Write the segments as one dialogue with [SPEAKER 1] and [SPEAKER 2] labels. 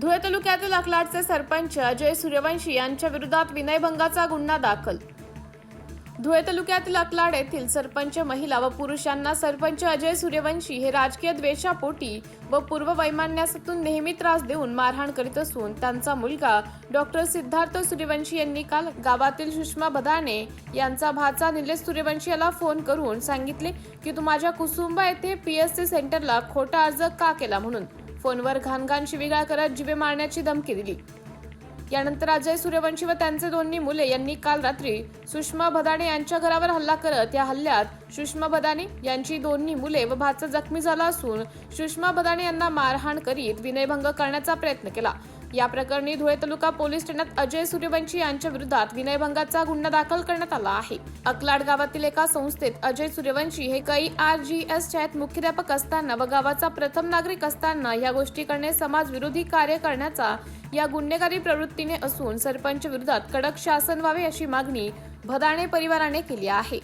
[SPEAKER 1] धुळे तालुक्यातील अकलाडचे सरपंच अजय सूर्यवंशी यांच्या विरोधात विनयभंगाचा गुन्हा दाखल. धुळे तालुक्यातील अकलाड येथील सरपंच महिला व पुरुषांना सरपंच अजय सूर्यवंशी हे राजकीय द्वेषापोटी व पूर्व वैमान्यासातून नेहमी त्रास देऊन मारहाण करीत असून त्यांचा मुलगा डॉक्टर सिद्धार्थ सूर्यवंशी यांनी काल गावातील सुषमा बदाने यांचा भाचा निलेश सूर्यवंशी याला फोन करून सांगितले की तू माझ्या कुसुंबा येथे पीएससी सेंटरला खोटा अर्ज का केला म्हणून? फोनवर घाणघाण शिवीगाळ करत जिवे मारण्याची धमकी दिली. यानंतर अजय सूर्यवंशी व त्यांचे दोन्ही मुले यांनी काल रात्री सुषमा भदाणे यांच्या घरावर हल्ला करत या हल्ल्यात सुषमा भदाणे यांची दोन्ही मुले व भाचा जखमी झाला असून सुषमा भदाणे यांना मारहाण करीत विनयभंग करण्याचा प्रयत्न केला. या प्रकरणी धुळे तालुका पोलीस ठाण्यात अजय सूर्यवंशी यांच्या विरोधात विनयभंगाचा गुन्हा दाखल करण्यात आला आहे. अकलाड गावातील एका संस्थेत अजय सूर्यवंशी हे काही आर जी एस शाळेत मुख्याध्यापक असताना व गावाचा प्रथम नागरिक असताना या गोष्टी करणे समाजविरोधी कार्य करण्याचा या गुन्हेगारी प्रवृत्तीने असून सरपंच विरोधात कडक शासन व्हावे अशी मागणी भदाणे परिवाराने केली आहे.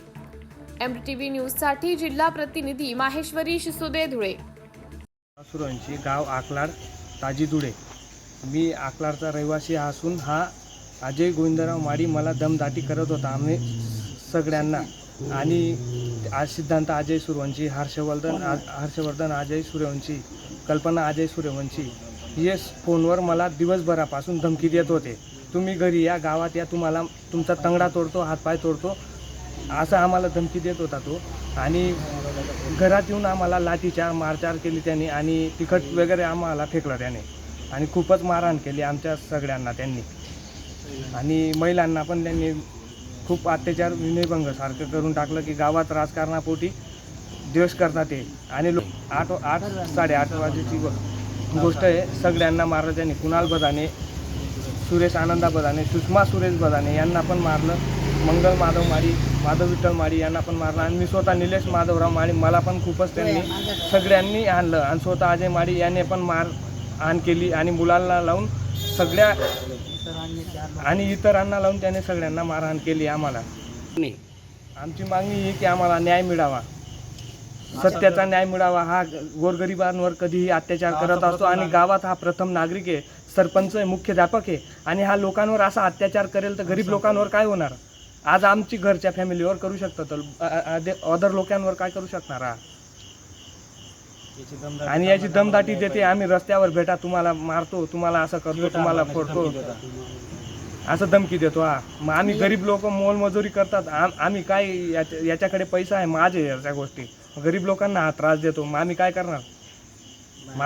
[SPEAKER 1] एमटीव्ही व्ही न्यूजसाठी जिल्हा प्रतिनिधी माहेश्वरी शिसुदे धुळे.
[SPEAKER 2] सुरांची गाव आकलाड ताजी धुळे. मी आकलाडचा रहिवासी असून हा अजय गोविंदराव माडी मला दमदाटी करत होता आम्ही सगळ्यांना. आणि आज सिद्धांत अजय सूर्यवंशी हर्षवर्धन हर्षवर्धन अजय सूर्यवंशी कल्पना अजय सूर्यवंशी येस फोनवर मला दिवसभरापासून धमकी देत होते. तुम्ही घरी या गावात या तुम्हाला तुमचा तंगडा तोडतो हातपाय तोडतो असं आम्हाला धमकी देत होता तो. आणि घरात येऊन आम्हाला लाठीचार मारचार केली त्यांनी आणि तिखट वगैरे आम्हाला फेकलं त्याने. आणि खूपच मारहाण केली आमच्या सगळ्यांना त्यांनी. आणि महिलांना पण त्यांनी खूप अत्याचार विनयभंगसारखं करून टाकलं की गावात राजकारणापोटी द्वेष करतात ते. आणि लोक आठ आठ साडेआठ वाजेची गो- गोष्ट आहे सगळ्यांना मारलं त्यांनी कुणाल बदाने सुरेश आनंदा बदाने सुषमा सुरेश बदाने यांना पण मारलं. मंगल माधव माळी माधव विठ्ठल माळी यांना पण मारलं. आणि मी स्वतः निलेश माधवराव माळी मला पण खूपच त्यांनी सगळ्यांनी आणलं. आणि स्वतः अजय माळी याने पण मार आण केली. आणि मुलांना लावून सगळ्या आणि इतरांना लावून त्याने सगळ्यांना मारहाण केली आम्हाला. आमची मागणी ही की आम्हाला न्याय मिळावा. सत्याचा न्याय मिळावा हा गोरगरिबांवर कधीही अत्याचार करत असतो आणि गावात हा प्रथम नागरिक आहे सरपंच आहे मुख्याध्यापक आहे. आणि हा लोकांवर असा अत्याचार करेल तर गरीब लोकांवर काय होणार? आज आमची घरच्या फॅमिलीवर करू शकतो तर अदर लोकांवर काय करू शकणार हा? आणि याची दमदाटी देते आम्ही रस्त्यावर भेटा तुम्हाला मारतो तुम्हाला असं करतो तुम्हाला फोडतो. असं धमकी देतो हा. मग आम्ही गरीब लोक मोलमजुरी करतात आम- आम्ही काय याच्या- याच्याकडे पैसा आहे माझे या गोष्टी. गरीब लोकांना हा त्रास देतो. मग आम्ही काय करणार?